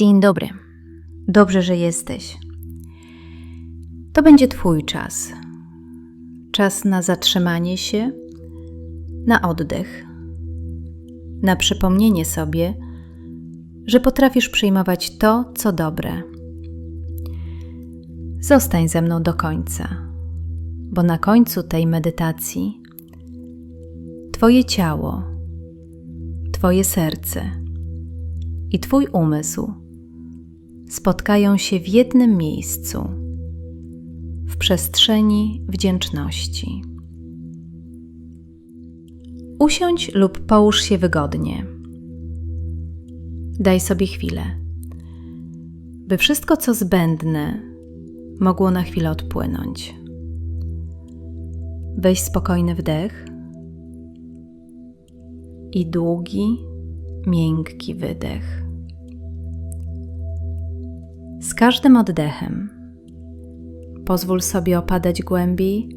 Dzień dobry. Dobrze, że jesteś. To będzie Twój czas. Czas na zatrzymanie się, na oddech, na przypomnienie sobie, że potrafisz przyjmować to, co dobre. Zostań ze mną do końca, bo na końcu tej medytacji Twoje ciało, Twoje serce i Twój umysł spotkają się w jednym miejscu, w przestrzeni wdzięczności. Usiądź lub połóż się wygodnie. Daj sobie chwilę, by wszystko, co zbędne, mogło na chwilę odpłynąć. Weź spokojny wdech i długi, miękki wydech. Każdym oddechem pozwól sobie opadać głębiej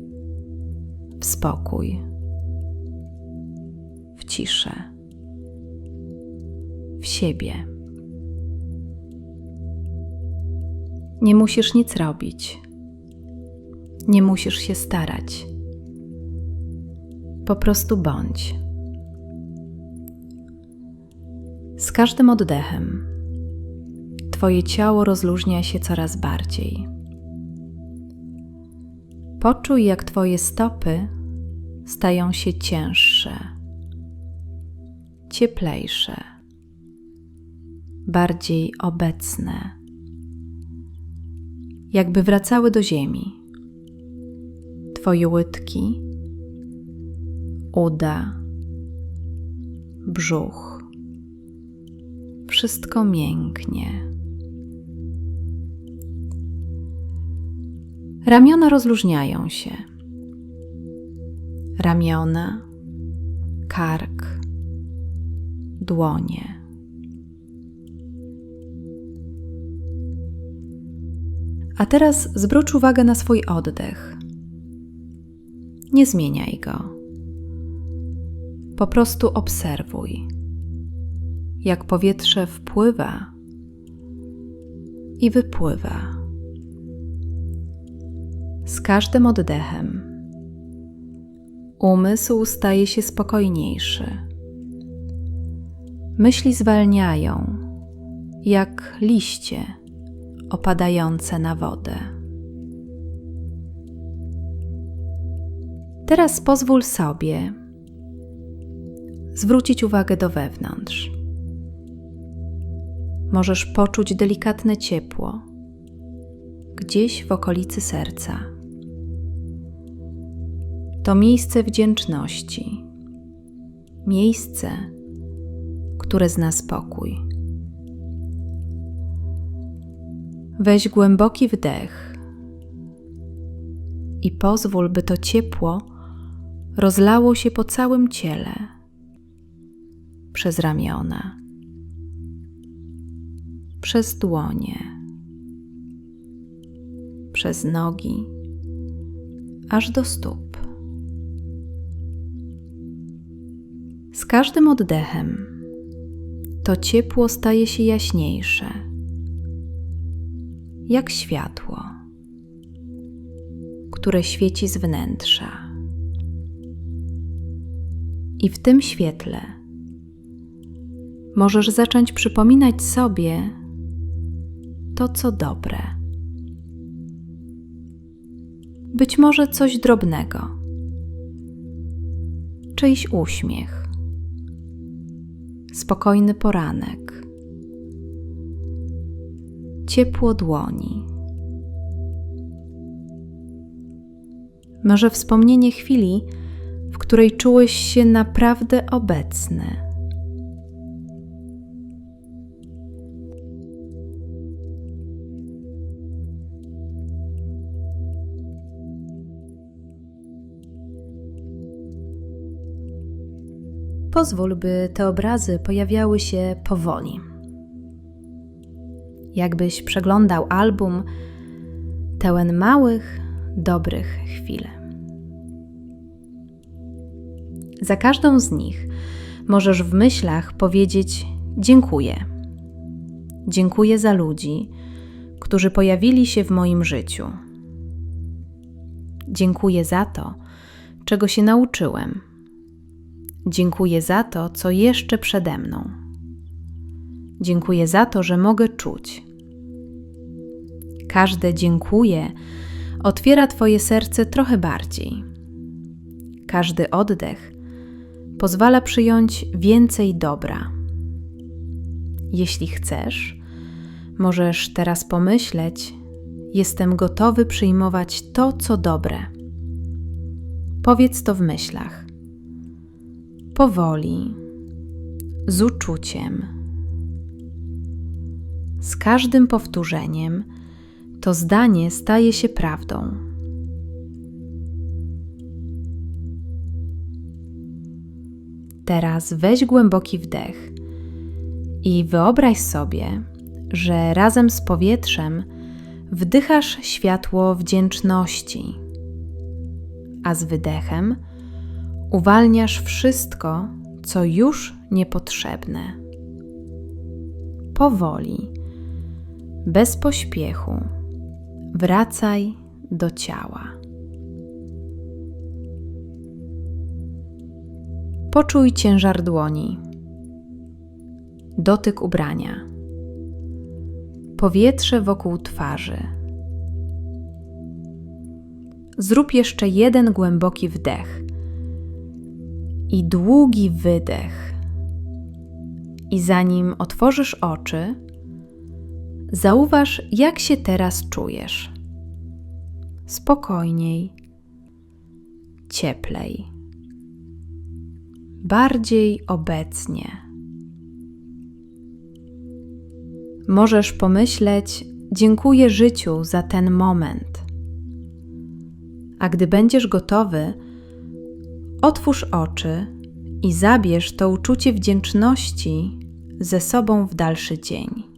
w spokój, w ciszę, w siebie. Nie musisz nic robić, nie musisz się starać. Po prostu bądź. Z każdym oddechem Twoje ciało rozluźnia się coraz bardziej. Poczuj, jak Twoje stopy stają się cięższe, cieplejsze, bardziej obecne, jakby wracały do ziemi. Twoje łydki, uda, brzuch, wszystko mięknie. Ramiona rozluźniają się. Ramiona, kark, dłonie. A teraz zwróć uwagę na swój oddech. Nie zmieniaj go. Po prostu obserwuj, jak powietrze wpływa i wypływa każdym oddechem umysł staje się spokojniejszy. Myśli zwalniają, jak liście opadające na wodę. Teraz pozwól sobie zwrócić uwagę do wewnątrz. Możesz poczuć delikatne ciepło gdzieś w okolicy serca to miejsce wdzięczności, miejsce, które zna spokój. Weź głęboki wdech i pozwól, by to ciepło rozlało się po całym ciele, przez ramiona, przez dłonie, przez nogi, aż do stóp. Z każdym oddechem to ciepło staje się jaśniejsze, jak światło, które świeci z wnętrza. I w tym świetle możesz zacząć przypominać sobie to, co dobre. Być może coś drobnego, czyjś uśmiech spokojny poranek, ciepło dłoni. Może wspomnienie chwili, w której czułeś się naprawdę obecny. Pozwól, by te obrazy pojawiały się powoli. Jakbyś przeglądał album pełen małych, dobrych chwil. Za każdą z nich możesz w myślach powiedzieć: Dziękuję. Dziękuję za ludzi, którzy pojawili się w moim życiu. Dziękuję za to, czego się nauczyłem. Dziękuję za to, co jeszcze przede mną. Dziękuję za to, że mogę czuć. Każde dziękuję otwiera Twoje serce trochę bardziej. Każdy oddech pozwala przyjąć więcej dobra. Jeśli chcesz, możesz teraz pomyśleć: Jestem gotowy przyjmować to, co dobre. Powiedz to w myślach. Powoli, z uczuciem. Z każdym powtórzeniem to zdanie staje się prawdą. Teraz weź głęboki wdech i wyobraź sobie, że razem z powietrzem wdychasz światło wdzięczności, a z wydechem uwalniasz wszystko, co już niepotrzebne. Powoli, bez pośpiechu, wracaj do ciała. Poczuj ciężar dłoni, dotyk ubrania, powietrze wokół twarzy. Zrób jeszcze jeden głęboki wdech i długi wydech. I zanim otworzysz oczy, zauważ, jak się teraz czujesz. Spokojniej, cieplej, bardziej obecnie. Możesz pomyśleć: Dziękuję życiu za ten moment. A gdy będziesz gotowy, otwórz oczy i zabierz to uczucie wdzięczności ze sobą w dalszy dzień.